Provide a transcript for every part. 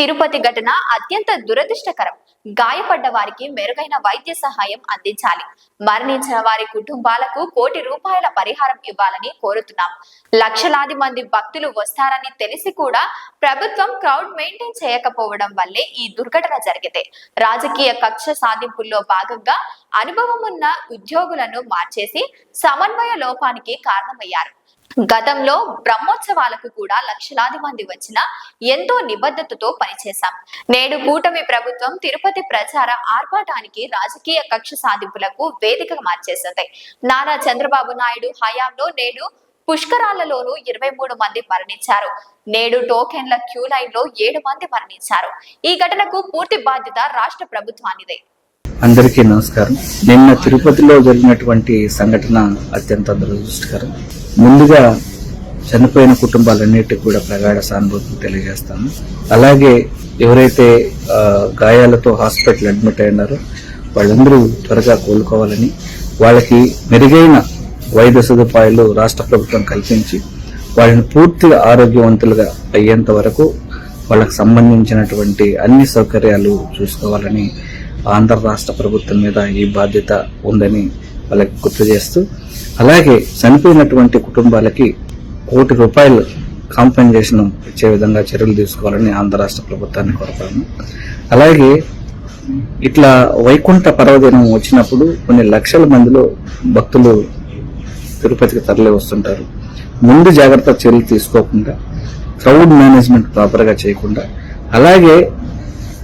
తిరుపతి ఘటన అత్యంత దురదృష్టకరం. గాయపడ్డ వారికి మెరుగైన వైద్య సహాయం అందించాలి. మరణించిన వారి కుటుంబాలకు కోటి రూపాయల పరిహారం ఇవ్వాలని కోరుతున్నాం. లక్షలాది మంది భక్తులు వస్తారని తెలిసి కూడా ప్రభుత్వం క్రౌడ్ మెయింటైన్ చేయకపోవడం వల్లే ఈ దుర్ఘటన జరిగితే రాజకీయ కక్ష సాధింపుల్లో భాగంగా అనుభవం ఉన్న ఉద్యోగులను మార్చేసి సమన్వయ లోపానికి కారణమయ్యారు. గతంలో బ్రహ్మోత్సవాలకు కూడా లక్షలాది మంది వచ్చిన ఎంతో నిబద్ధతతో పనిచేశాం. నేడు కూటమి ప్రభుత్వం తిరుపతి ప్రచార ఆర్భాటానికి రాజకీయ కక్ష సాధింపులకు వేదిక మార్చేసింది. నారా చంద్రబాబు నాయుడు హయాంలో నేడు పుష్కరాలలోనూ ఇరవై మూడు మంది మరణించారు. నేడు టోకెన్ల క్యూ లైన్లో ఏడు మంది మరణించారు. ఈ ఘటనకు పూర్తి బాధ్యత రాష్ట్ర ప్రభుత్వానిదే. అందరికీ నమస్కారం. నిన్న తిరుపతిలో జరిగినటువంటి సంఘటన అత్యంత దురదృష్టకరం. ముందుగా చనిపోయిన కుటుంబాలన్నిటికీ కూడా ప్రగాఢ సానుభూతి తెలియజేస్తాను. అలాగే ఎవరైతే గాయాలతో హాస్పిటల్ అడ్మిట్ అయినారో వాళ్ళందరూ త్వరగా కోలుకోవాలని వాళ్ళకి మెరుగైన వైద్య సదుపాయాలు రాష్ట్ర ప్రభుత్వం కల్పించి వాళ్ళని పూర్తిగా ఆరోగ్యవంతులుగా అయ్యేంత వరకు వాళ్ళకి సంబంధించినటువంటి అన్ని సౌకర్యాలు చూసుకోవాలని ఆంధ్ర రాష్ట్ర ప్రభుత్వం మీద ఈ బాధ్యత ఉందని వాళ్ళకి గుర్తు చేస్తూ అలాగే చనిపోయినటువంటి కుటుంబాలకి కోటి రూపాయలు కాంపెన్సేషన్ ఇచ్చే విధంగా చర్యలు తీసుకోవాలని ఆంధ్ర రాష్ట్ర ప్రభుత్వాన్ని కోరుతాను అలాగే ఇట్లా వైకుంఠ పర్వదినం వచ్చినప్పుడు కొన్ని లక్షల మందిలో భక్తులు తిరుపతికి తరలి వస్తుంటారు. ముందు జాగ్రత్త చర్యలు తీసుకోకుండా క్రౌడ్ మేనేజ్మెంట్ ప్రాపర్గా చేయకుండా అలాగే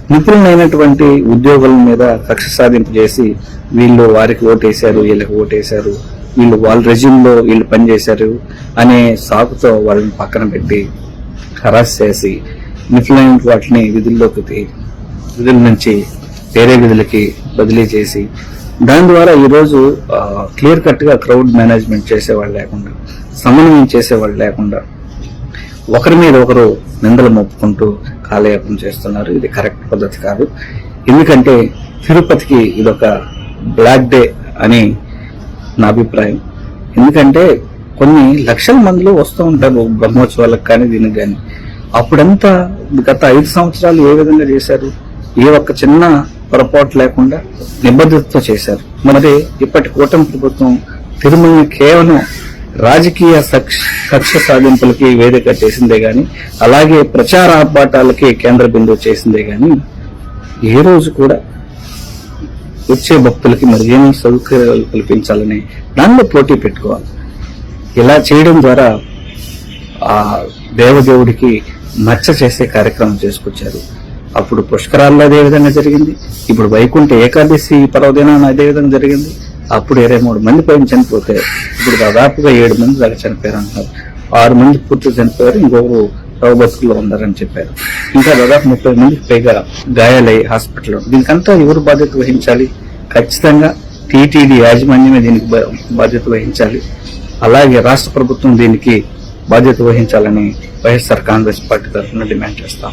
నిపుణులైనటువంటి ఉద్యోగుల మీద కక్ష సాధింపు చేసి వీళ్ళు వారికి ఓటేశారు వీళ్ళకి ఓటేశారు వీళ్ళు వాళ్ళ రెజ్యూమ్లో వీళ్ళు పనిచేశారు అనే సాకుతో వాళ్ళని పక్కన పెట్టి హరాస్ చేసి నిపుణులైన వాటిని విధుల్లోకి విధుల నుంచి వేరే విధులకి బదిలీ చేసి దాని ద్వారా ఈరోజు క్లియర్ కట్గా క్రౌడ్ మేనేజ్మెంట్ చేసేవాళ్ళు లేకుండా సమన్వయం చేసేవాళ్ళు లేకుండా ఒకరి మీద ఒకరు నిందలు మోపుకుంటూ కాలయాపన చేస్తున్నారు. ఇది కరెక్ట్ పద్ధతి కాదు. ఎందుకంటే తిరుపతికి ఇదొక బ్లాక్ డే అని నా అభిప్రాయం. ఎందుకంటే కొన్ని లక్షల మందిలో వస్తూ ఉంటారు బ్రహ్మోత్సవాలకు కానీ దీనికి కానీ. అప్పుడంతా గత ఐదు సంవత్సరాలు ఏ విధంగా చేశారు? ఏ ఒక్క చిన్న పొరపాటు లేకుండా నిబద్ధతతో చేశారు. మరి ఇప్పటి కూటమి ప్రభుత్వం తిరుమలని కేవలం రాజకీయ కక్ష సాధింపులకి వేదిక చేసిందే గాని అలాగే ప్రచార ఆర్భాటాలకి కేంద్ర బిందువు చేసిందే గాని ఏ రోజు కూడా వచ్చే భక్తులకి మరి సౌకర్యాలు కల్పించాలని దానిలో పోటీ పెట్టుకోవాలి. ఇలా చేయడం ద్వారా ఆ దేవదేవుడికి మచ్చ చేసే కార్యక్రమం చేసుకొచ్చారు. అప్పుడు పుష్కరాల్లో అదే విధంగా జరిగింది. ఇప్పుడు వైకుంఠ ఏకాదశి పర్వదినాన్ని అదే విధంగా జరిగింది. అప్పుడు ఇరవై మూడు మంది పైన చనిపోతే ఇప్పుడు దాదాపుగా ఏడు మంది దాకా చనిపోయారు అంటారు ఆరు మంది పూర్తి చనిపోయారు ఇంకొకరు రవ ఉన్నారని చెప్పారు. ఇంకా దాదాపు ముప్పై మందికి పైగా గాయాలయ్యి హాస్పిటల్లో. దీనికంతా ఎవరు బాధ్యత వహించాలి? ఖచ్చితంగా టీటీడీ యాజమాన్యమే దీనికి బా- బాధ్యత వహించాలి. అలాగే రాష్ట్ర ప్రభుత్వం దీనికి బాధ్యత వహించాలని వైఎస్ఆర్ కాంగ్రెస్ పార్టీ తరఫున డిమాండ్ చేస్తాం.